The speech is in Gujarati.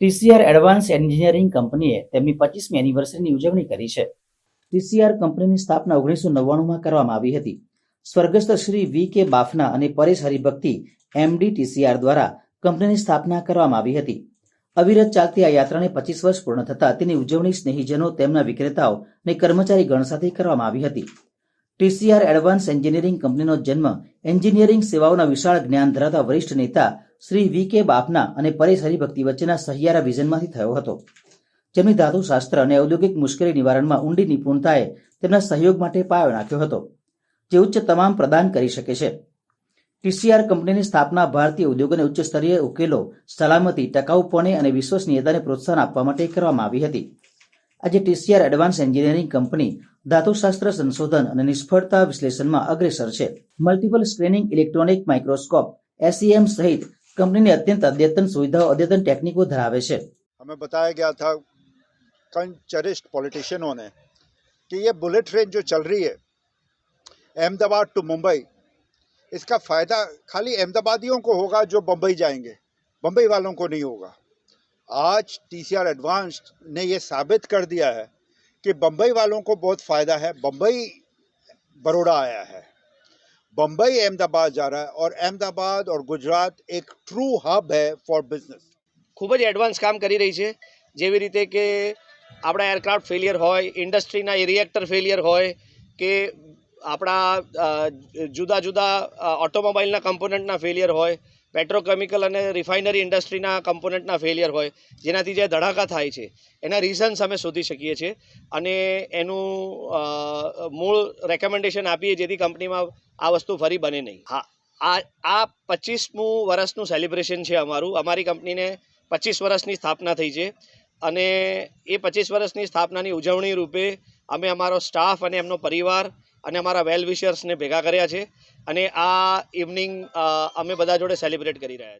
ટીસીઆર એડવાન્સ એન્જિનિયરિંગ કંપનીએ તેમની પચીસમી એનિવર્સરીની ઉજવણી કરી છે. ટીસીઆર કંપનીની સ્થાપના ઓગણીસો નવ્વાણુંમાં કરવામાં આવી હતી. સ્વર્ગસ્થ શ્રી વી કે બાફના અને પરેશ હરિભક્તિ એમડી ટીસીઆર દ્વારા કંપનીની સ્થાપના કરવામાં આવી હતી. અવિરત ચાલતી આ યાત્રાને પચીસ વર્ષ પૂર્ણ થતાં તેની ઉજવણી સ્નેહીજનો, તેમના વિક્રેતાઓ અને કર્મચારી ગણ સાથે કરવામાં આવી હતી. ટીસીઆર એડવાન્સ એન્જિનિયરિંગ કંપનીનો જન્મ એન્જિનિયરિંગ સેવાઓના વિશાળ જ્ઞાન ધરાવતા વરિષ્ઠ નેતા શ્રી વી કે બાપના અને પરેશ હરિભક્તિ વચ્ચેના સહિયારા વિઝનમાંથી થયો હતો. જેમની ધાતુશાસ્ત્ર અને ઔદ્યોગિક મુશ્કેલી નિવારણમાં ઊંડી નિપુણતાએ તેમના સહયોગ માટે પાયો નાખ્યો હતો, જે ઉચ્ચ તમામ પ્રદાન કરી શકે છે. ટીસીઆર કંપનીની સ્થાપના ભારતીય ઉદ્યોગોને ઉચ્ચ સ્તરીય ઉકેલો સલામતી ટકાઉપણે અને વિશ્વસનીયતાને પ્રોત્સાહન આપવા માટે કરવામાં આવી હતી. આજે ટીસીઆર એડવાન્સ એન્જિનિયરિંગ કંપની ધાતુશાસ્ત્ર સંશોધન અને નિષ્ફળતા વિશ્લેષણમાં અગ્રેસર છે multiple screening electronic microscope SEM સહિત કંપનીની અત્યંત અદ્યતન સુવિધાઓ અદ્યતન ટેકનિકો ધરાવે છે हमें बताया गया था कई चरिष्ठ पॉलिटिशियनों ने कि ये बुलेट ट्रेन जो चल रही है अहमदाबाद टू मुंबई इसका फ़ायदा खाली अहमदाबादियों को होगा जो बम्बई जाएंगे बम्बई वालों को नहीं होगा आज टी सी आर एडवांस ने ये साबित कर दिया है कि बम्बई वालों को बहुत फ़ायदा है बम्बई बड़ोड़ा आया है बम्बई अहमदाबाद जा रहा है और अहमदाबाद और गुजरात एक ट्रू हब है फॉर बिजनेस ખૂબ જ એડવાન્સ કામ કરી રહી છે જેવી રીતે કે આપણા એરક્રાફ્ટ ફેલિયર હોય ઇન્ડસ્ટ્રીના રિએક્ટર ફેલિયર હોય કે આપણા અ, જુદા જુદા અ, ઓટોમોબાઈલના કમ્પોનન્ટના ફેલિયર હોય પેટ્રોકેમિકલ અને રિફાઇનરી ઇન્ડસ્ટ્રીના કમ્પોનન્ટના ફેલિયર હોય, જેનાથી જે ધડાકા થાય છે, એના રીઝન્સ અમે શોધી શકીએ છીએ. અને એનું મૂળ રેકમેન્ડેશન આપીએ જેથી કંપનીમાં આ વસ્તુ ફરી બને નહીં. હા, આ આ પચીસમું વર્ષનું સેલિબ્રેશન છે અમારું. અમારી કંપનીને પચીસ વર્ષની સ્થાપના થઈ છે. અને એ પચીસ વર્ષની સ્થાપનાની ઉજવણી રૂપે અમે અમારો સ્ટાફ અને એમનો પરિવાર અને અમારા વેલ વિશર્સને ભેગા કર્યા છે. અને આ ઇવનિંગ અમે બધા જોડે સેલિબ્રેટ કરી રહ્યા છીએ.